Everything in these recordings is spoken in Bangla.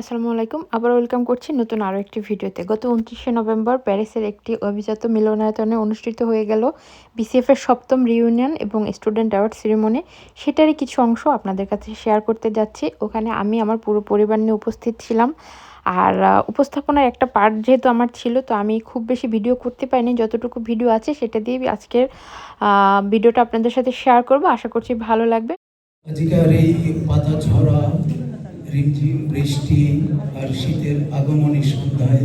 আসসালামু আলাইকুম আবার ওয়েলকাম করছি নতুন আরও একটি ভিডিওতে। গত উনত্রিশে নভেম্বর প্যারিসের একটি অভিজাত মিলনায়তনে অনুষ্ঠিত হয়ে গেল বিসিএফের সপ্তম রিউনিয়ন এবং স্টুডেন্ট অ্যাওয়ার্ড সেরিমনি সেটারই কিছু অংশ আপনাদের কাছে শেয়ার করতে যাচ্ছি। ওখানে আমি, আমার পুরো পরিবার নিয়ে উপস্থিত ছিলাম। আর উপস্থাপনার একটা পার্ট যেহেতু আমার ছিল, তো আমি খুব বেশি ভিডিও করতে পারিনি। যতটুকু ভিডিও আছে সেটা দিয়ে আজকের ভিডিওটা আপনাদের সাথে শেয়ার করব। আশা করছি ভালো লাগবে। রিমঝিম বৃষ্টি আর শীতের আগমনী সন্ধ্যায়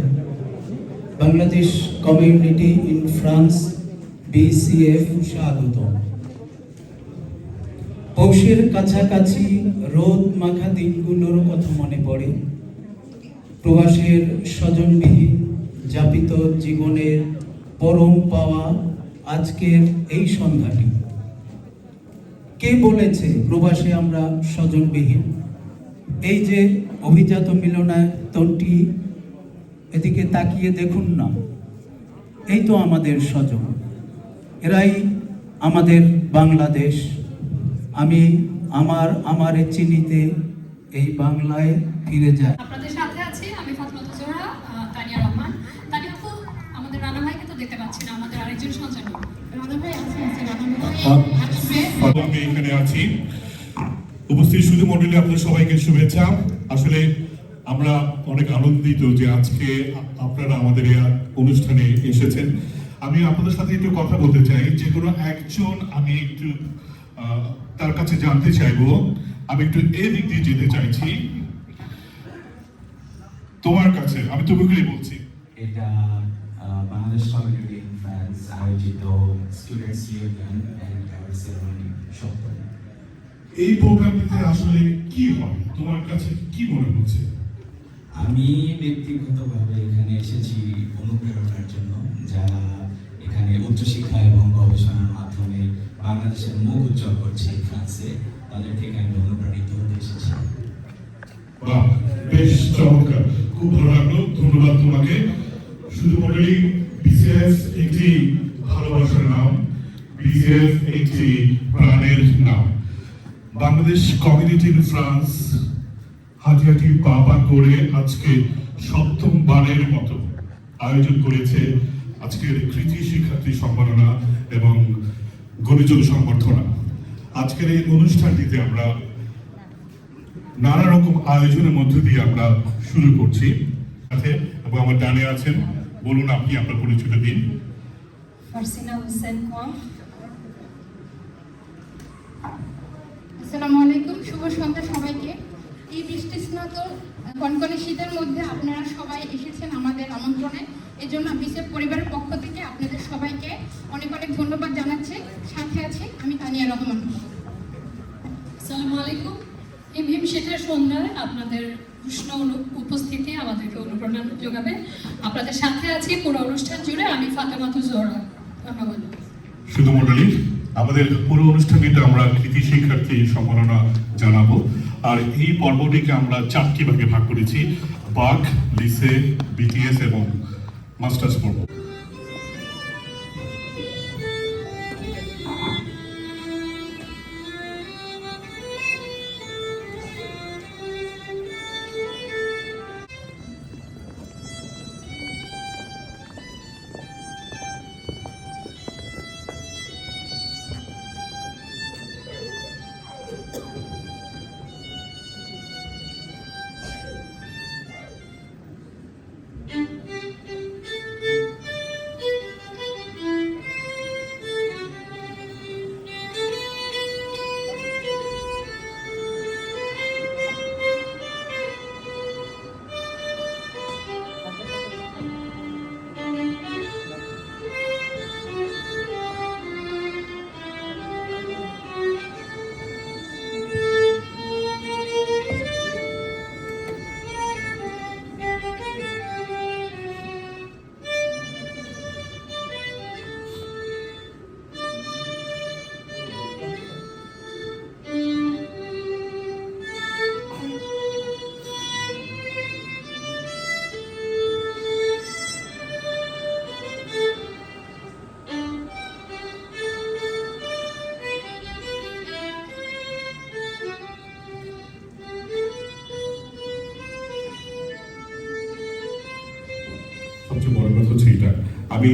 Bangladesh community in France, BCF স্বাগত। পৌষের কাছাকাছি রোদ মাখা দিনগুলোর কথা মনে পড়ে। প্রবাসের স্বজনবিহীন যাপিত জীবনের পরম পাওয়া আজকের এই সন্ধ্যাটি। কে বলেছে প্রবাসে আমরা স্বজনবিহীন? এই যে অভিজাত মিলনায়তনটি এদিকে তাকিয়ে দেখুন না। এই তো আমাদের স্বজন। এরাই আমাদের বাংলাদেশ। আমি আমার আমারে চিনিতে এই বাংলায় ফিরে যাই। আপনাদের সাথে আছি আমি ফাতমা জোহরা তানিয়া রহমান। তানিয়া আপু আমাদের রানা ভাইকে তো দেখতে পাচ্ছি না আমাদের আরেকজন সঞ্চালক। রানা ভাই আছে আছে রানা ভাই এখানে আছি। উপস্থিত শুধু মন্ডলী আপনাদের সবাইকে শুভেচ্ছা। আসলে আমরা অনেক আনন্দিত যে আজকে আপনারা আমাদের অনুষ্ঠানে এসেছেন। আমি আপনাদের সাথে একটু কথা বলতে চাই। যে কোনো একজন আমি একটু তার কাছে জানতে চাইব। আমি একটু এদিক দিয়ে যেতে চাইছি। তোমার কাছে, আমি তোমাকেই বলছি। এটা বাংলাদেশ কমিউনিটি ইন ফ্রান্স আয়োজিত students union and award ceremony সপ্তম এই প্রোগ্রামটিতে আসলে কি হয়? তোমার কাছে কি মনে হচ্ছে? আমি ব্যক্তিগতভাবে এখানে এসেছি অনুপ্রেরণার জন্য যারা এখানে উচ্চশিক্ষা এবং গবেষণার মাধ্যমে বাংলাদেশের মুখ উজ্জ্বল করছে ফ্রান্সে। তাদের থেকে আমি অনুপ্রাণিত হতে এসেছি। বেশ চমৎকার। খুব ভালো লাগল। ধন্যবাদ তোমাকে। শুধু মন্ডলী বিসিএস একটি ভালোবাসার নাম বিসিএস একটি প্রাণের নাম। বাংলাদেশ কমিউনিটি ইন ফ্রান্স হাঁটি হাঁটি পা পা করে আজকে সপ্তম বারের মতো আয়োজন করেছে আজকের কৃতি শিক্ষার্থী সম্মাননা এবং গণিজন সংবর্ধনা। আজকের এই অনুষ্ঠানটিতে আমরা নানা রকম আয়োজনের মধ্য দিয়ে আমরা শুরু করছি। সাথে এবং আমার ডানে আছেন, বলুন আপনি আপনার পরিচয় দিন ফারসিনা হোসেন আসসালামু আলাইকুম শুভ সন্ধ্যা সবাইকে। এই বৃষ্টি স্নাত কনকনে শীতের মধ্যে আপনারা সবাই এসেছেন আমাদের আমন্ত্রণে। এজন্য বিসেফ পরিবারের পক্ষ থেকে আপনাদের সবাইকে অনেক অনেক ধন্যবাদ জানাচ্ছি। সাথে আছি আমি তানিয়া রহমান। আসসালামু আলাইকুম। এই ভীম শেখের সন্ধ্যায় আপনাদের উষ্ণ অনু- উপস্থিতি আমাদেরকে অনুপ্রেরণা যোগাবে। আপনাদের সাথে আছি পুরো অনুষ্ঠান জুড়ে আমি ফাতেমাতু জোহরা। ধন্যবাদ। শুধু মন্ডলী আমাদের পুরো অনুষ্ঠানটিতে আমরা কৃতি শিক্ষার্থী সম্মাননা জানাব। আর এই পর্বটিকে আমরা চারটি ভাগে ভাগ করেছি। বাঘ, লিসে, বিটিএস এবং মাস্টার্স পর্ব। আমি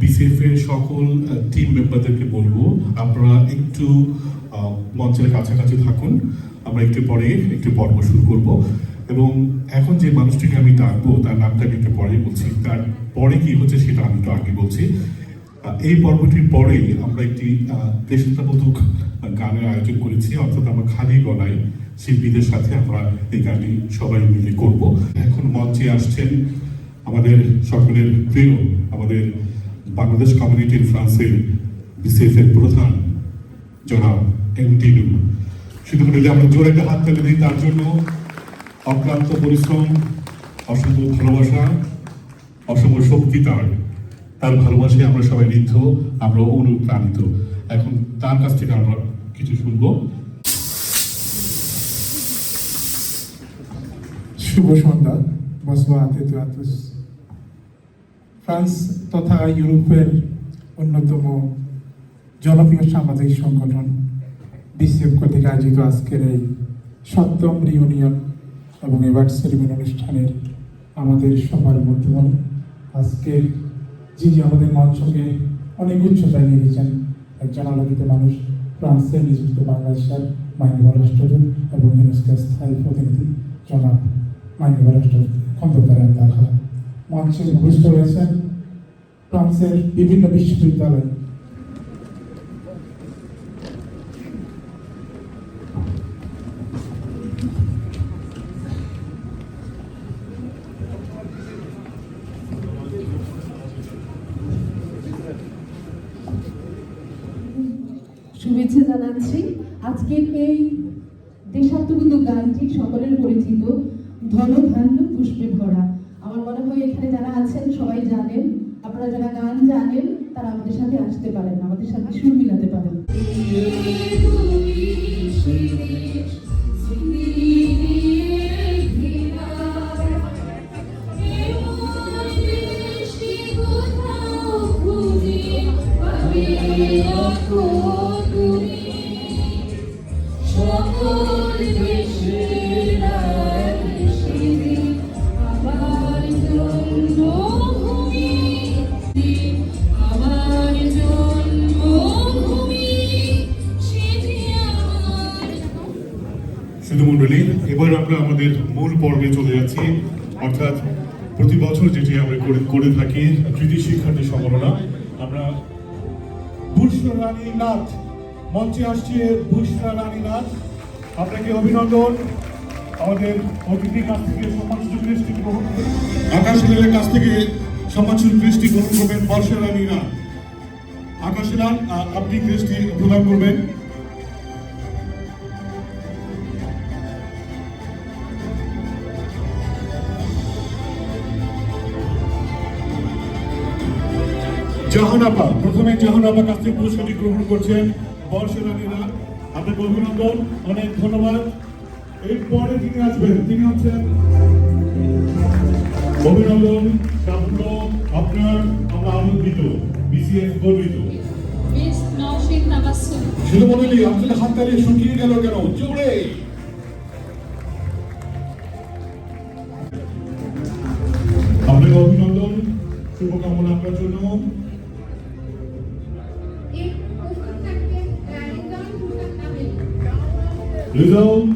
বিসিএফ এর সকল টিম মেম্বারদেরকে বলব আপনারা একটু মঞ্চের কাছাকাছি থাকুন। আমরা একটু পরে একটু পর্ব শুরু করব। এবং এখন যে মানুষটিকে আমি ডাকবো তার নামটা একটু পরেই বলছি। তার পরে কি হচ্ছে সেটা আমি একটু আগে বলছি। এই পর্বটির পরেই আমরা একটি আহ, দেশাত্মবোধক গানের আয়োজন করেছি। অর্থাৎ আমরা খালি গলায় শিল্পীদের সাথে আমরা এই গানটি সবাই মিলে করব। এখন মঞ্চে আসছেন আমাদের সকলের প্রিয়, আমাদের বাংলাদেশ কমিউনিটির ফ্রান্সের বিসিএফ এর প্রধান জনাব এম টিনু শুধু বলে আমরা জোরে একটা হাত তালি দিই, তার জন্য অক্লান্ত পরিশ্রম, অসম্ভব ভালোবাসা, অসম্ভব শক্তি তার। তার ভালোবাসায় আমরা সবাই ঋদ্ধ আমরা অনুপ্রাণিত। এখন তার কাছ থেকে আমরা কিছু শুনব। শুভ সন্ধ্যা। ফ্রান্স তথা ইউরোপের অন্যতম জনপ্রিয় সামাজিক সংগঠন বিসিএফ কর্তৃক আয়োজিত আজকের এই সপ্তম রিউনিয়ন এবং এবার সেরিমনি অনুষ্ঠানের আমাদের সবার মধ্যমণি। আজকের যিনি আমাদের মঞ্চকে অনেক উচ্চতায় নিয়ে গেছেন, একজন আলোকিত মানুষ ফ্রান্সের নিযুক্ত বাংলাদেশের মাননীয় রাষ্ট্রদূত এবং ইউনেস্কোর স্থায়ী প্রতিনিধি জনাব মাননীয় রাষ্ট্রদূত খন্দকার আল্লাহ মঞ্চে উপস্থিত রয়েছেন ফ্রান্সের বিভিন্ন বিশ্ববিদ্যালয়। শুভেচ্ছা জানাচ্ছি। আজকের এই দেশাত্মবোধক গানটি সকলের পরিচিত। মনে হয় এখানে যারা আছেন, সবাই জানেন। আপনারা যারা গান জানেন, তারা আমাদের সাথে আসতে পারেন, আমাদের সাথে সুর মিলাতে পারেন। করে থাকি কৃতি শিক্ষার্থী সম্মাননা আমরা বুসরা রানী নাথ, মঞ্চে আসছে বুসরা রানী নাথ। আপনাকে অভিনন্দন। আমাদের অতিথির কাছ থেকে সম্মানসূচক কৃষ্টি গ্রহণ আকাশ রেলের কাছ থেকে সম্মানসূচক কৃষ্টি গ্রহণ করবেন বর্ষা রানী নাথ। আকাশ আপনি কৃষ্টি প্রদান করবেন। জাহানাপা প্রথমে জাহানাপা কাছ থেকে পুরস্কারটি গ্রহণ করছেন বর্ষরানীরা আপনাকে অভিনন্দন অনেক ধন্যবাদ। এরপরে যিনি আসবেন তিনি হচ্ছেন অভিনন্দন সাফল্য আপনার আমরা আনন্দিত বিসিএস গর্বিত। মিস নওশিন তাবাসসুম শুধু মনে আপনাদের হাত তালিয়ে শুকিয়ে গেল কেন? জোরে! আপনাকে অভিনন্দন শুভকামনা আপনার জন্য।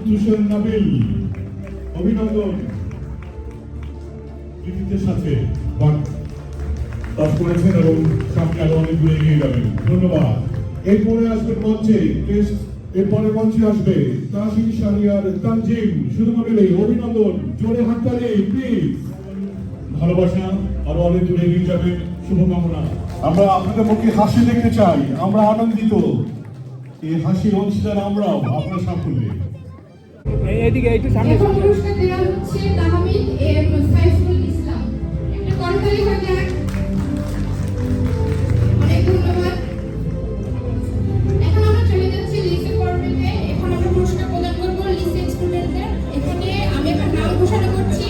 তুষার নাবিল, অভিনন্দন। কৃতিত্বের সাথে করেছেন এবং সামনে আরও অনেক দূরে এগিয়ে যাবেন। ধন্যবাদ। এরপরে মঞ্চে, টেস্ট, এরপরে মঞ্চে আসবে তানজিম। অভিনন্দন। জোরে প্লিজ ভালোবাসা আরও অনেক দূরে এগিয়ে যাবেন শুভকামনা। আমরা আপনাদের মুখে হাসি দেখতে চাই। আমরা আনন্দিত। এই হাসির অংশীদার আমরাও আপনার সাফল্যে। এখন পুরস্কার দেওয়া হচ্ছে তাহমিদ এম সাইফুল ইসলাম। একটা করতালি হয়ে যাক অনেক ধন্যবাদ। এখন আমরা চলে যাচ্ছি লিসে পর্বেতে। এখন আমরা পুরস্কার প্রদান করব লিসে স্টুডেন্টদের। এখানে আমি এখন নাম ঘোষণা করছি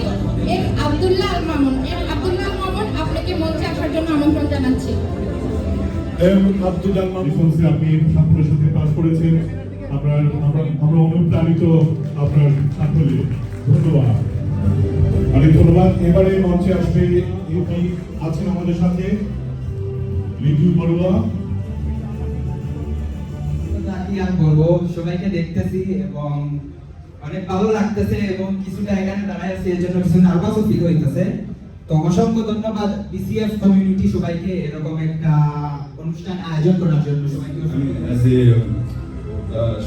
এম আব্দুল্লাহ আল মামুন। এম আব্দুল্লাহ আল মামুন আপনাকে মঞ্চে আসার জন্য আমন্ত্রণ জানাচ্ছি। আব্দুল ডিফেন্সে আপনি সাফল্যের সাথে পাশ করেছেন। আমরা আমরা অনুপ্রাণিত আপনার সাফল্যে ধন্যবাদ। অনেক ধন্যবাদ। এবারে মঞ্চে আসবে এমপি আছেন আমাদের সাথে। লিটু বড়ুয়া। কি আর বলব? সবাইকে দেখতেছি এবং অনেক ভালো লাগতেছে এবং কিছুটা এখানে দাঁড়ায় আছে এর জন্য কিছু নার্ভাসও ফিল হইতেছে। তো অসংখ্য ধন্যবাদ বিসিএফ কমিউনিটি সবাইকে। এরকম একটা অনুষ্ঠান আয়োজন করার জন্য সবাইকে অসংখ্য ধন্যবাদ। অ্যাজ এ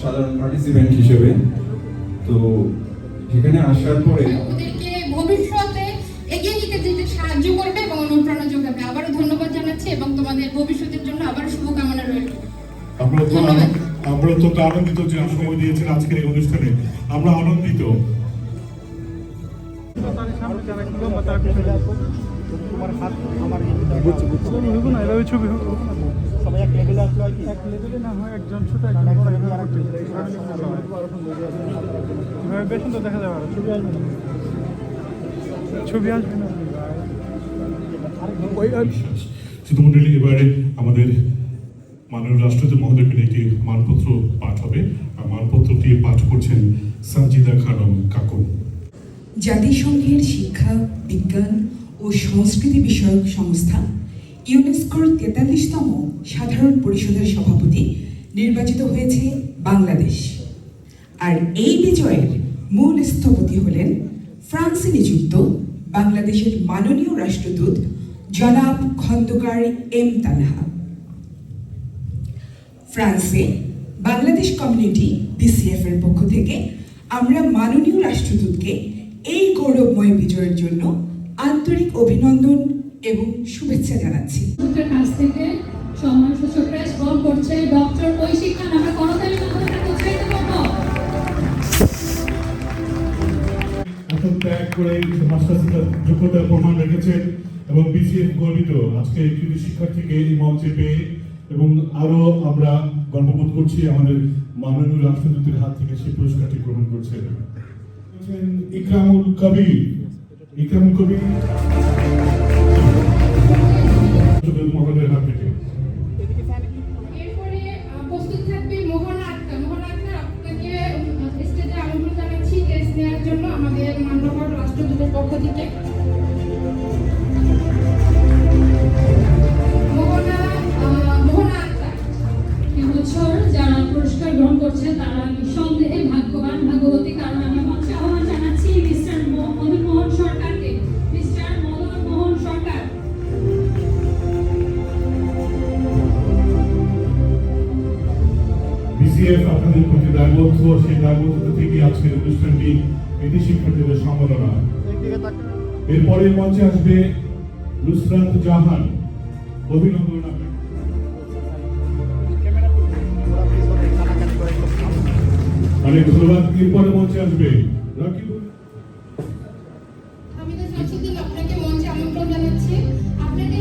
সাধারণ পার্টিসিপেন্ট হিসেবে তো সেখানে আসার পরে ভবিষ্যতে এগিয়ে নিতে যেতে সাহায্য করবে এবং অনুপ্রেরণা যোগাবে আবারও ধন্যবাদ জানাচ্ছি এবং তোমাদের ভবিষ্যতের জন্য আবারও শুভকামনা রইল আমরা তো। আমরা তো আনন্দিত যে সময় দিয়েছেন আজকের এই অনুষ্ঠানে আমরা আনন্দিত বেশি তো দেখা যাবে ছবি আসবে না। ছবি আসবে না। ওই এবারে আমাদের মাননীয় রাষ্ট্রপতি মহোদয়কে একটি মানপত্র পাঠ হবে। আর মানপত্রটি পাঠ করছেন সঞ্জিদা খানম কাকুন। জাতিসংঘের শিক্ষা বিজ্ঞান ও সংস্কৃতি বিষয়ক সংস্থা, ইউনেস্কোর তেতাল্লিশতম সাধারণ পরিষদের সভাপতি নির্বাচিত হয়েছে বাংলাদেশ। আর এই বিজয়ের মূল স্থপতি হলেন ফ্রান্সে নিযুক্ত বাংলাদেশের মাননীয় রাষ্ট্রদূত জনাব খন্দকার এম তানহা। ফ্রান্সে বাংলাদেশ কমিউনিটি, বিসিএফ এর পক্ষ থেকে আমরা মাননীয় রাষ্ট্রদূতকে এই গৌরবময় বিজয়ের জন্য আন্তরিক অভিনন্দন এবং শুভেচ্ছা জানাচ্ছি। কাছ থেকে সম্মান সূচক প্রেস বল করছে ডক্টর ঐশিক খান আমরা করতালি মাধ্যমে উৎসাহিত করব। এত ত্যাগ করে মাস্টার্স যোগ্যতার প্রমাণ রেখেছেন এবং বিসিএফ গর্বিত। আজকে কৃতি শিক্ষার্থীকে এই মঞ্চে পেয়ে এবং আরও আমরা গর্ববোধ করছি আমাদের মাননীয় রাষ্ট্রদূতের হাত থেকে সেই পুরস্কারটি গ্রহণ করছেন। হচ্ছেন ইকরামুল কবির ইকরামুল কবির রাষ্ট্রদূত হাত থেকে আমাদের মান্যবর রাষ্ট্রদূতের পক্ষ থেকে। এবছর যারা পুরস্কার গ্রহণ করছে তারা নিঃসন্দেহে দায়বদ্ধ সেই দায়বদ্ধতা থেকে আজকের অনুষ্ঠানটি কৃতি শিক্ষার্থীদের সম্মাননা এরপরে মঞ্চে আসবে নুসরাত জাহান, অভিনন্দন অনেক ধন্যবাদ। এরপরে মঞ্চে আসবে রাকিবুল জানাচ্ছি।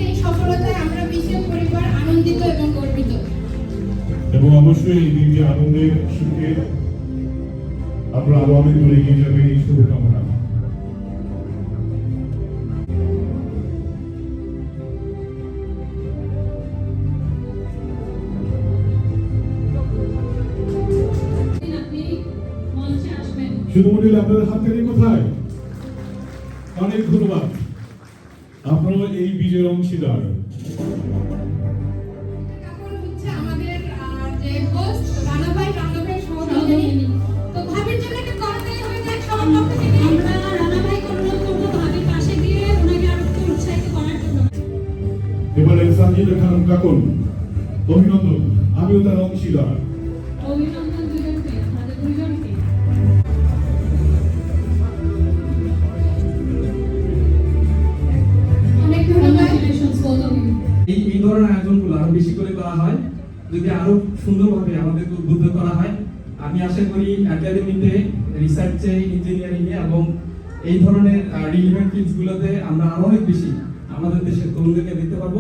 এই সফলতায় আমরা বিশেষ পরিবার আনন্দিত এবং গর্বিত। এবং অবশ্যই এই দিনটি আনন্দের সুখে আপনারা আরও অনেক দূরে এগিয়ে যাবে এই শুভকামনা। আপনি মঞ্চে আসবেন শুধু মনে হলে আপনাদের হাত থেকে কোথায়? অনেক ধন্যবাদ। আপনারা এই বিজয়ের অংশীদার। এবারে সানজিদা খানম কাকুন অভিনন্দন আমিও তার অংশীদার অভিনন্দন দুজনকে আমাদের দুজনকে অনেক ধন্যবাদ Congratulations, both of you. এই এই ধরনের আয়োজনগুলো আরও বেশি করে করা হয় যদি আরও সুন্দরভাবে আমাদেরকে উদ্বুদ্ধ করা হয় আমি আশা করি একাডেমিতে রিসার্চে ইঞ্জিনিয়ারিং এ এবং এই ধরনের রিলিভেন্ট ফিল্ডস গুলোতে আমরা আরও অনেক বেশি আমাদের দেশের তরুণদেরকে দিতে পারব।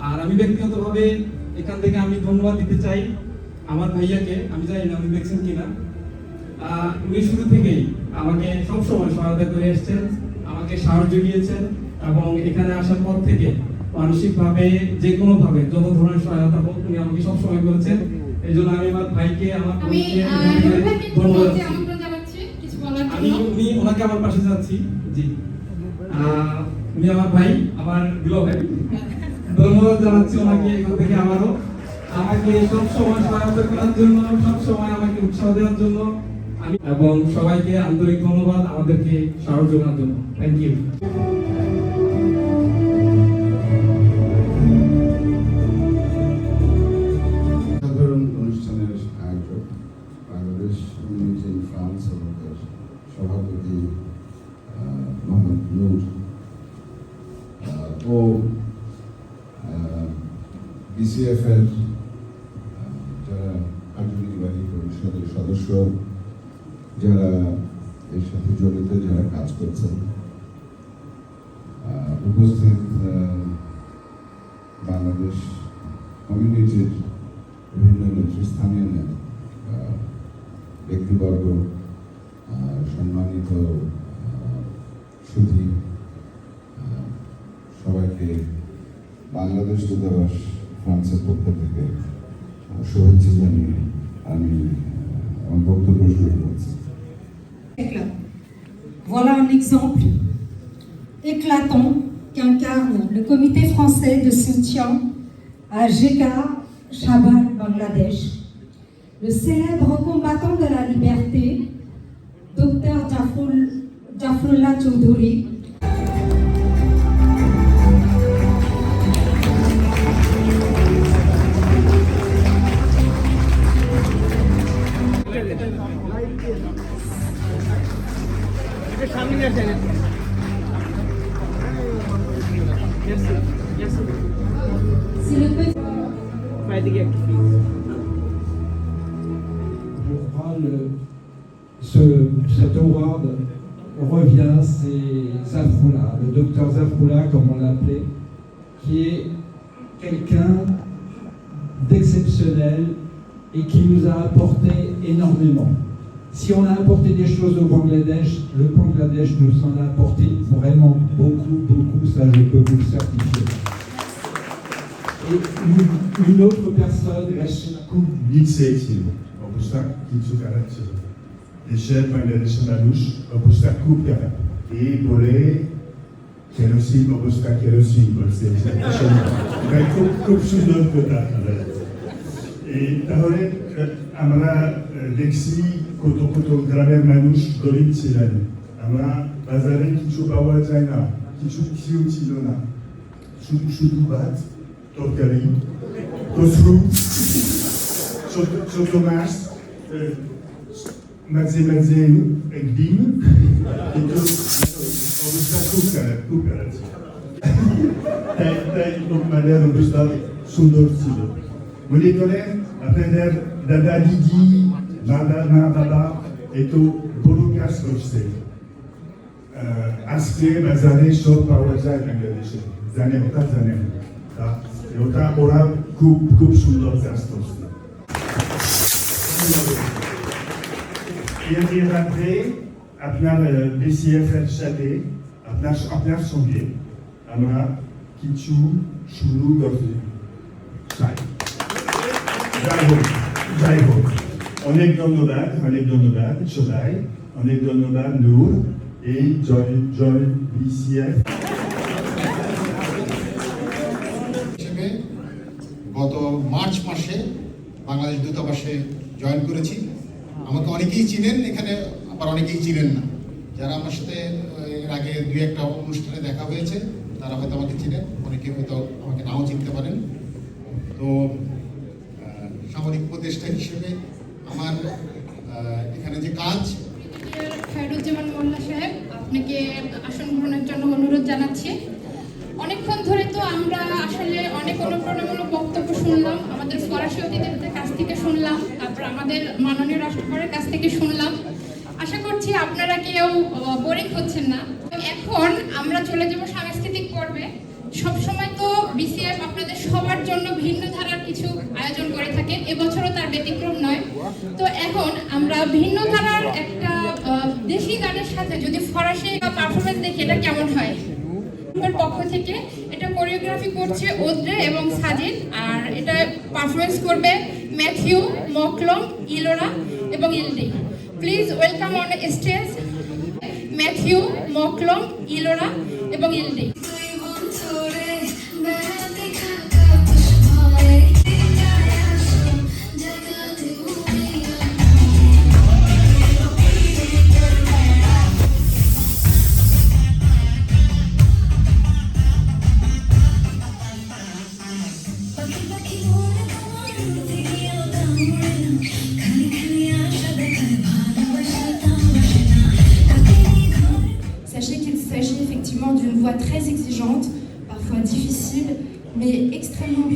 আর আমি ব্যক্তিগতভাবে এখান থেকে আমি ধন্যবাদ দিতে চাই আমার ভাইয়াকে। আমি জানি না উনি দেখছেন কিনা। উনি শুরু থেকেই আমাকে সবসময় সহায়তা করে এসেছেন আমাকে সাহায্য জুগিয়েছেন এবং এখানে আসার পর থেকে মানসিক ভাবে যে কোনো ভাবে যত ধরনের সহায়তা হোক উনি আমাকে সবসময় করেছেন। এই জন্য আমি আমার ভাইকে আমার ধন্যবাদ আমি উনি ওনাকে আমার পাশে যাচ্ছি জি। আহ, উনি আমার ভাই, আমার বিলো ভাই। ধন্যবাদ জানাচ্ছি ওনাকে এখান থেকে আমারও আমাকে সব সময় সহায়তা করার জন্য সব সময় আমাকে উৎসাহ দেওয়ার জন্য। এবং সবাইকে আন্তরিক ধন্যবাদ আমাদেরকে সাহায্য করার জন্য। থ্যাংক ইউ এর আহ, যারা কার্যনির্বাহী পরিষদের সদস্য যারা এর সাথে জড়িত যারা কাজ করছেন উপস্থিত বাংলাদেশ কমিউনিটির বিভিন্ন নেতৃস্থানীয় ব্যক্তিবর্গ সম্মানিত পক্ষ থেকে আহ, শুভেচ্ছা জানিয়ে আমি আহ, আমার বক্তব্য শুরু করছি éclat. Voilà un exemple éclatant qu'incarne le comité français de soutien à GK Shabal Bangladesh. Le célèbre combattant de la liberté, Dr Jafrul- Jafrullah Choudhury, cet award revient, c'est Zafroula, le docteur Zafroula, comme on l'appelait, qui est quelqu'un d'exceptionnel et qui nous a apporté énormément. Si on a apporté des choses au Bangladesh, le Bangladesh nous en a apporté vraiment beaucoup, beaucoup, ça je peux vous le certifier. Et une, une autre personne, খুব নিচে ছিল অবস্থা কিছু খারাপ ছিল দেশের বাংলাদেশের মানুষ অবস্থা খুব খারাপ এই বলে কেরোসিন অবস্থা কেরোসিন বলছে এটা খুব খুব সুন্দর কথা এই তাহলে আহ, আমরা আহ, দেখছি কত কত গ্রামের মানুষ গরিব ছিলেন আমরা বাজারে কিছু পাওয়া যায় না কিছু কিছু ছিল না শুধু শুধু ভাত তরকারি কচু ছোট ছোট মাছ আহ, মাঝে মাঝে এক ডিম কিন্তু অবস্থা খুব খারাপ খুব খারাপ ছিল তাই তাই আমাদের অবস্থা সুন্দর ছিল মনে করেন আপনাদের দাদা দিদি দাদা মা বাবা একটু বড় কাজ করছে আহ, আজকে এর আগে আপনার বিসিএফ এর সাথে আপনার আপনার সঙ্গে আমরা কিছু শুরু করতে চাই যাই হোক যাই হোক অনেক ধন্যবাদ অনেক ধন্যবাদ সবাই অনেক ধন্যবাদ নূর এই জয় জয় বিসিএফ গত মার্চ মাসে বাংলাদেশ দূতাবাসে জয়েন করেছি। আমাকে অনেকেই চিনেন, এখানে আবার অনেকেই চিনেন না। যারা আমার সাথে, এর আগে দুই একটা অনুষ্ঠানে দেখা হয়েছে, তারা হয়তো আমাকে চিনেন, অনেকে হয়তো আমাকে নাও চিনতে পারেন। তো সামরিক উপদেষ্টা হিসেবে আমার এখানে যে কাজ খায়রুজ্জামান মোল্লা সাহেব, আপনাকে আসন গ্রহণের জন্য অনুরোধ জানাচ্ছি। অনেকক্ষণ ধরে তো আমরা আসলে অনেক অনুপ্রেরণামূলক বক্তব্য শুনলাম। আমাদের ফরাসি অতিথিদের কাছ থেকে শুনলাম, তারপর আমাদের মাননীয় রাষ্ট্রপতির কাছ থেকে শুনলাম। আশা করছি আপনারা কেউ বোরিং হচ্ছেন না। এখন আমরা চলে যাব সাংস্কৃতিক পর্বে। সবসময় তো বিসিএফ আপনাদের সবার জন্য ভিন্ন ধারার কিছু আয়োজন করে থাকে। এবছরও তার ব্যতিক্রম নয়। তো এখন আমরা ভিন্ন ধারার একটা দেশি গানের সাথে যদি ফরাসি পারফরমেন্স দেখি, এটা কেমন হয়? পক্ষ থেকে এটা কোরিওগ্রাফি করছে ওদ্রে এবং সাজিদ আর এটা পারফরমেন্স করবে ম্যাথিউ, মকলম, ইলোরা এবং ইলডি please welcome on stage Matthew, McCallum, Ellora এবং ইলডি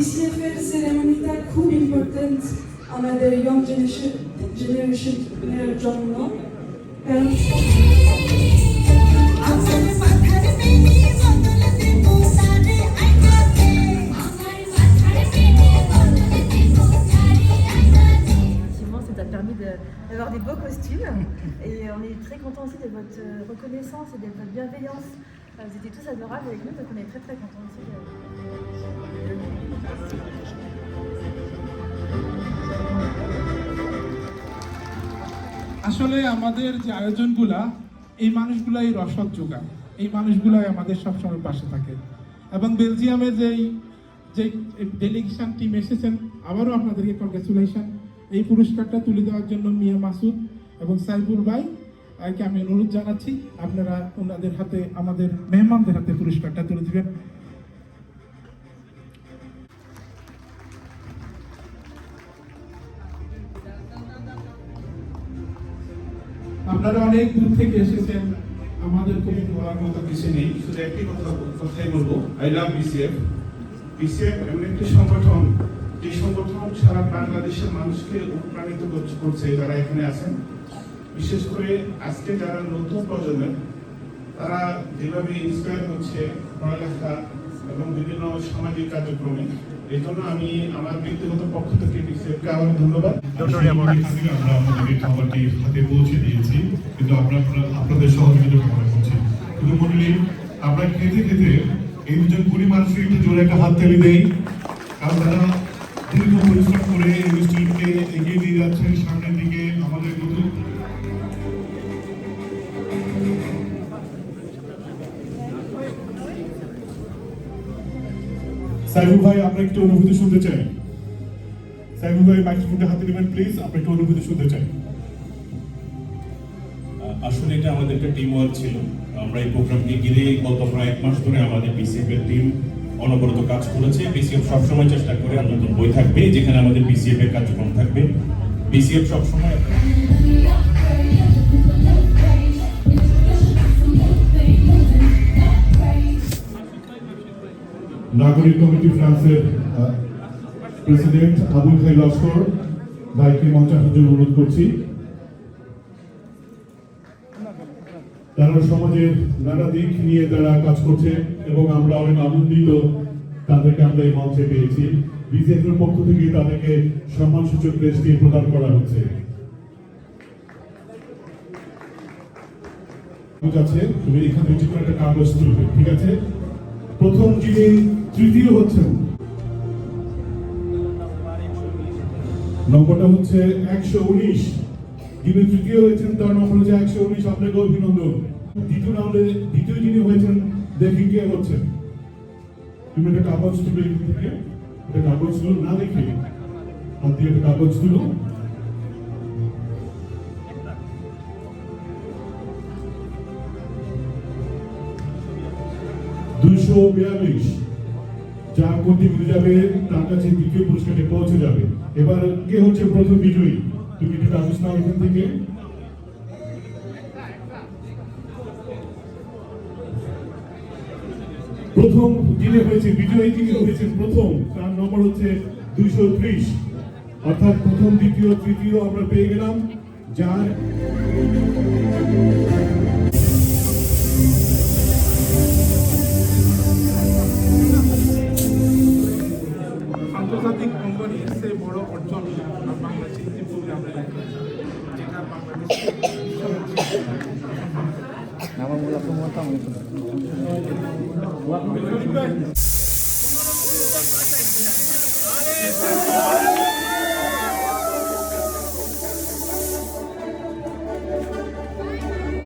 BCFL ceremony that could be important another young generation, generation don't know. d'avoir des beaux costumes et on est très contents aussi de votre euh, reconnaissance et de votre bienveillance. Euh, vous étiez tous adorables avec nous, donc on est très très contents aussi. আসলে আমাদের যে আয়োজনগুলা, এই মানুষগুলাই রসদ যোগায়। এই মানুষগুলাই আমাদের সবসময় পাশে থাকে। এবং বেলজিয়ামে যেই যে ডেলিগেশন টিম এসেছেন, আবারও আপনাদেরকে কংগ্রেচুলেশন এই পুরস্কারটা তুলে দেওয়ার জন্য মিয়া মাসুদ এবং সাইফুল ভাই আমি অনুরোধ জানাচ্ছি, আপনারা ওনাদের হাতে, আমাদের মেহমানদের হাতে পুরস্কারটা তুলে দিবেন। আপনারা অনেক দূর থেকে এসেছেন। আমাদের কোনো বলার মতো কিছু নেই। শুধু একটি কথা কথাই বলব। আই লাভ বিসিএফ বিসিএফ এমন একটি সংগঠন। যে সংগঠন সারা বাংলাদেশের মানুষকে অনুপ্রাণিত করছে- যারা এখানে আছেন। বিশেষ করে আজকে যারা নতুন প্রজন্মের তারা যেভাবে ইন্সপায়ার হচ্ছে পড়ালেখা এবং বিভিন্ন সামাজিক কার্যক্রমে এই জন্য আমি আমার ব্যক্তিগত পক্ষ থেকে বিসিএফকে আবার ধন্যবাদ। আমরা আপনাদের খাবারটি হাতে পৌঁছে দিয়েছি কিন্তু আমরা আপনারা- আপনাদের সহযোগিতা কামনা করছি। কিন্তু মন্ডলী আমরা খেতে খেতে এই দুজন কুড়ি মানুষের একটু জোরে একটা হাত তালি দেই। কারণ তারা দীর্ঘ পরিশ্রম করে এই অনুষ্ঠানকে এগিয়ে দিয়ে যাচ্ছেন সামনের দিকে। সাইফুল ভাই, আমরা একটু অনুভূতি শুনতে চাই। সাইফুল ভাই মাইক্রোফোনটা হাতে নেবেন প্লিজ আমরা একটু অনুভূতি শুনতে চাই। আসলে এটা আমাদের একটা টিম ওয়ার্ক ছিল। আমরা এই প্রোগ্রামকে ঘিরে গত প্রায় এক মাস ধরে আমাদের বিসিএফ এর টিম অনবরত কাজ করেছে। বিসিএফ সবসময় চেষ্টা করে নতুন বই থাকবে, যেখানে আমাদের বিসিএফ এর কার্যক্রম থাকবে। বিসিএফ সবসময় নাগরিক কমিটি ফ্রান্সের প্রেসিডেন্ট আবুল খাই লস্কর, ভাইকে মঞ্চে আসার অনুরোধ করছি। তারা সমাজের নানা দিক নিয়ে তারা কাজ করছে এবং আমরা অনেক আনন্দিত তাদেরকে আমরা এই মঞ্চে পেয়েছি। বিজেপি এর পক্ষ থেকে তাদেরকে সম্মানসূচক ক্রেস্টটি প্রদান করা হচ্ছে। ঠিক আছে, তুমি এখান একটা কাগজ তুলবে, ঠিক আছে? প্রথম যিনি তৃতীয় হচ্ছেন নম্বরটা হচ্ছে একশো উনিশ। যিনি তৃতীয় হয়েছেন, তার নম্বর হচ্ছে একশো উনিশ। আপনাকে অভিনন্দন। দ্বিতীয় নম্বরে দ্বিতীয় যিনি হয়েছেন দেখি কে হচ্ছেন। তুমি একটা কাগজ তুলে একটা কাগজ তুলো, না দেখে হাত দিয়ে একটা কাগজ তুলো। দুইশো বিয়াল্লিশ। যা কোটি মিলে যাবে, তার কাছে দ্বিতীয় পুরস্কারটি পৌঁছে যাবে। এবার কে হচ্ছে প্রথম বিজয়ী? তুমি একটু কাগজ নাও এখান থেকে? প্রথম যিনি হয়েছে বিজয়ী যিনি হয়েছেন প্রথম। তার নম্বর হচ্ছে দুইশো ত্রিশ। অর্থাৎ প্রথম, দ্বিতীয়, তৃতীয় আমরা পেয়ে গেলাম। যার এর চেয়ে বড় অর্জন আর বাংলাদেশের যে প্রোগ্রামে যেটা বাংলাদেশ